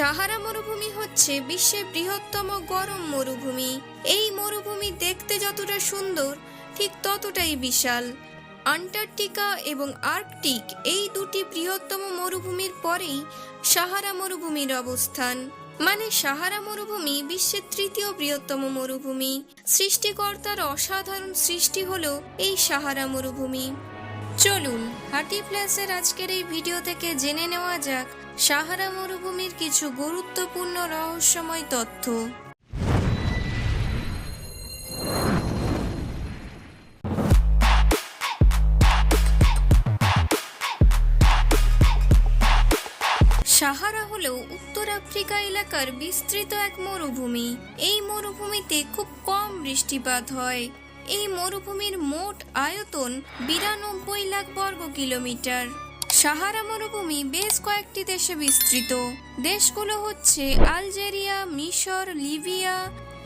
সাহারা মরুভূমি হচ্ছে বিশ্বের বৃহত্তম গরম মরুভূমি। এই মরুভূমি দেখতে যতটা সুন্দর, ঠিক ততটাই বিশাল। আন্টার্কটিকা এবং আর্কটিক এই দুটি বৃহত্তম মরুভূমির পরেই সাহারা মরুভূমির অবস্থান। মানে সাহারা মরুভূমি বিশ্বের তৃতীয় বৃহত্তম মরুভূমি। সৃষ্টিকর্তার অসাধারণ সৃষ্টি হলো এই সাহারা মরুভূমি। চলুন, হার্টি প্লাসের আজকের এই ভিডিও থেকে জেনে নেওয়া যাক সাহারা মরুভূমির কিছু গুরুত্বপূর্ণ রহস্যময় তথ্য। সাহারা হলো উত্তর আফ্রিকা এলাকার বিস্তৃত এক মরুভূমি। এই মরুভূমিতে খুব কম বৃষ্টিপাত হয়। এই মরুভূমির মোট আয়তন বিরানব্বই লাখ বর্গ কিলোমিটার। সাহারা মরুভূমি বেশ কয়েকটি দেশে বিস্তৃত। দেশগুলো হচ্ছে আলজেরিয়া, মিশর, লিবিয়া,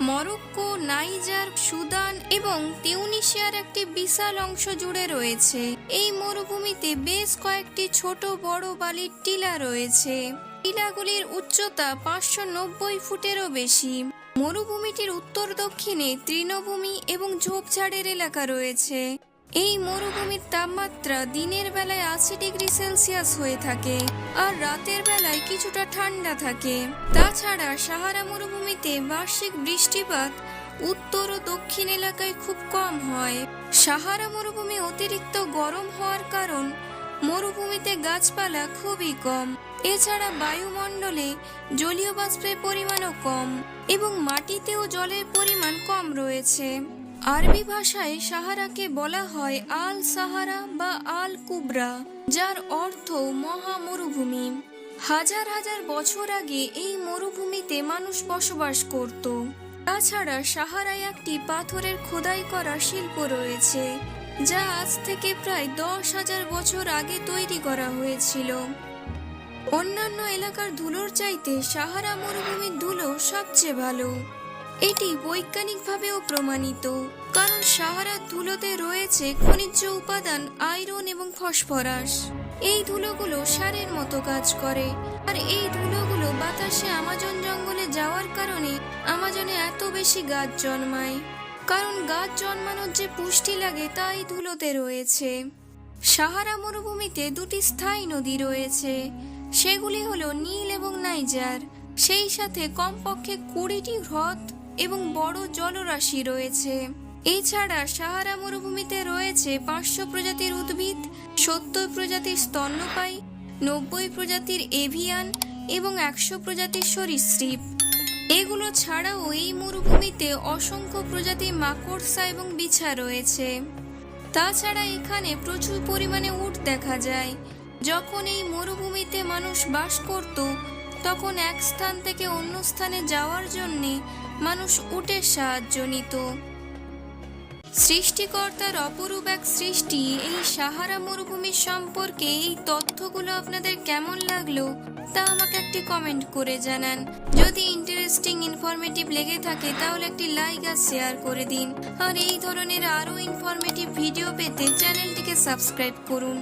মরক্কো, নাইজার, সুদান এবং তিউনিশিয়ার একটি বিশাল অংশ জুড়ে রয়েছে। এই মরুভূমিতে বেশ কয়েকটি ছোট বড় বালির টিলা রয়েছে। টিলাগুলির উচ্চতা পাঁচশো নব্বই ফুটেরও বেশি। মরুভূমিটির উত্তর দক্ষিণে তৃণভূমি এবং ঝোপঝাড়ের এলাকা রয়েছে। এই মরুভূমির তাপমাত্রা দিনের বেলায় আশি ডিগ্রি সেলসিয়াস হয়ে থাকে আর রাতের বেলায় কিছুটা ঠান্ডা থাকে। তাছাড়া সাহারা মরুভূমিতে বার্ষিক বৃষ্টিপাত উত্তর ও দক্ষিণ এলাকায় খুব কম হয়। সাহারা মরুভূমি অতিরিক্ত গরম হওয়ার কারণ মরুভূমিতে গাছপালা খুবই কম। এছাড়া বায়ুমণ্ডলে জলীয় বাষ্পের পরিমাণও কম এবং মাটিতেও জলের পরিমাণ কম রয়েছে। আরবি ভাষায় সাহারাকে বলা হয় আল সাহারা বা আল কুবরা, যার অর্থ মহা মরুভূমি হাজার হাজার বছর আগে এই মরুভূমিতে মানুষ বসবাস করত। তাছাড়া সাহারায় একটি পাথরের খোদাই করা শিল্প রয়েছে। যা আজ থেকে প্রায় দশ হাজার বছর আগে তৈরি করা হয়েছিল। অন্যান্য এলাকার ধুলোর চাইতে সাহারা মরুভূমির ধুলো সবচেয়ে ভালো। এটি বৈজ্ঞানিকভাবেও প্রমাণিত, কারণ সাহারার ধুলোতে রয়েছে খনিজ উপাদান, আয়রন এবং ফসফরাস। এই ধুলোগুলো সারের মতো কাজ করে, আর এই ধুলোগুলো বাতাসে আমাজন জঙ্গলে যাওয়ার কারণে আমাজনে এত বেশি গাছ জন্মায়। কারণ গাছ জন্মানোর যে পুষ্টি লাগে তাই ধুলোতে রয়েছে। সাহারা মরুভূমিতে দুটি স্থায়ী নদী রয়েছে। সেগুলি হলো নীল এবং নাইজার। সেই সাথে কমপক্ষে কুড়িটি হ্রদ এবং বড় জলরাশি রয়েছে। এছাড়া সাহারা মরুভূমিতে রয়েছে পাঁচশো প্রজাতির উদ্ভিদ, সত্তর প্রজাতির স্তন্যপায়ী, নব্বই প্রজাতির এভিয়ান এবং একশো প্রজাতির সরীসৃপ। এগুলো ছাড়াও এই মরুভূমিতে অসংখ্য প্রজাতি মাকড়সা এবং বিছা রয়েছে। তাছাড়া এখানে প্রচুর পরিমাণে উট দেখা যায়। যখন এই মরুভূমিতে মানুষ বাস করত, তখন এক স্থান থেকে অন্য স্থানে যাওয়ার জন্যে মানুষ উটের সাহায্য নিত। সৃষ্টিকর্তার অপরূপ এক সৃষ্টি, এই সাহারা মরুভূমির সম্পর্কে এই তথ্যগুলো আপনাদের কেমন লাগল তা আমাকে একটি কমেন্ট করে জানান। যদি ইন্টারেস্টিং ইনফরমেটিভ লেগে থাকে, তাহলে একটি লাইক আর শেয়ার করে দিন। আর এই ধরনের আরও ইনফরমেটিভ ভিডিও পেতে চ্যানেলটিকে সাবস্ক্রাইব করুন।